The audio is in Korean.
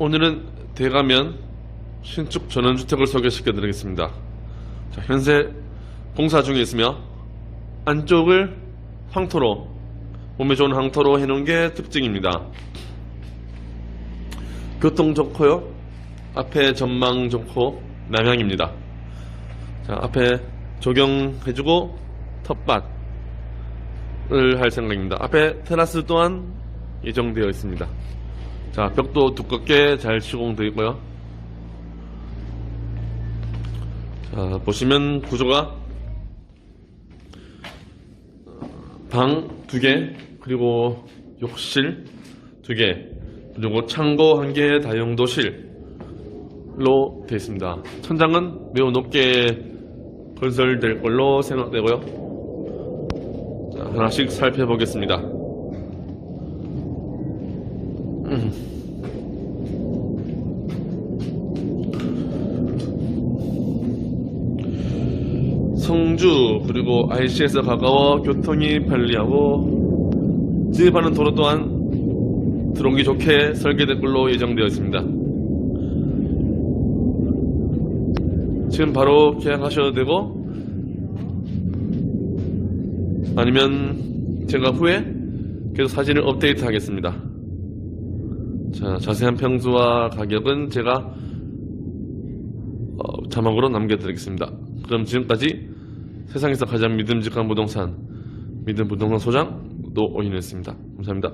오늘은 대가면 신축 전원주택을 소개시켜 드리겠습니다. 자, 현재 공사 중에 있으며 안쪽을 황토로 몸에 좋은 황토로 해놓은 게 특징입니다. 교통 좋고요. 앞에 전망 좋고 남향입니다. 자, 앞에 조경해주고 텃밭을 할 생각입니다. 앞에 테라스 또한 예정되어 있습니다. 자, 벽도 두껍게 잘 시공되어 있고요. 자, 보시면 구조가 방 두 개, 그리고 욕실 두 개, 그리고 창고 한 개, 다용도실로 되어 있습니다. 천장은 매우 높게 건설될 걸로 생각되고요. 자, 하나씩 살펴보겠습니다. 성주 그리고 IC에서 가까워 교통이 편리하고 진입하는 도로 또한 들어오기 좋게 설계될 걸로 예정되어 있습니다. 지금 바로 계약하셔도 되고 아니면 제가 후에 계속 사진을 업데이트 하겠습니다. 자, 자세한 평수와 가격은 제가 어, 자막으로 남겨드리겠습니다. 그럼 지금까지 세상에서 가장 믿음직한 부동산 믿음 부동산 소장 노오인이었습니다. 감사합니다.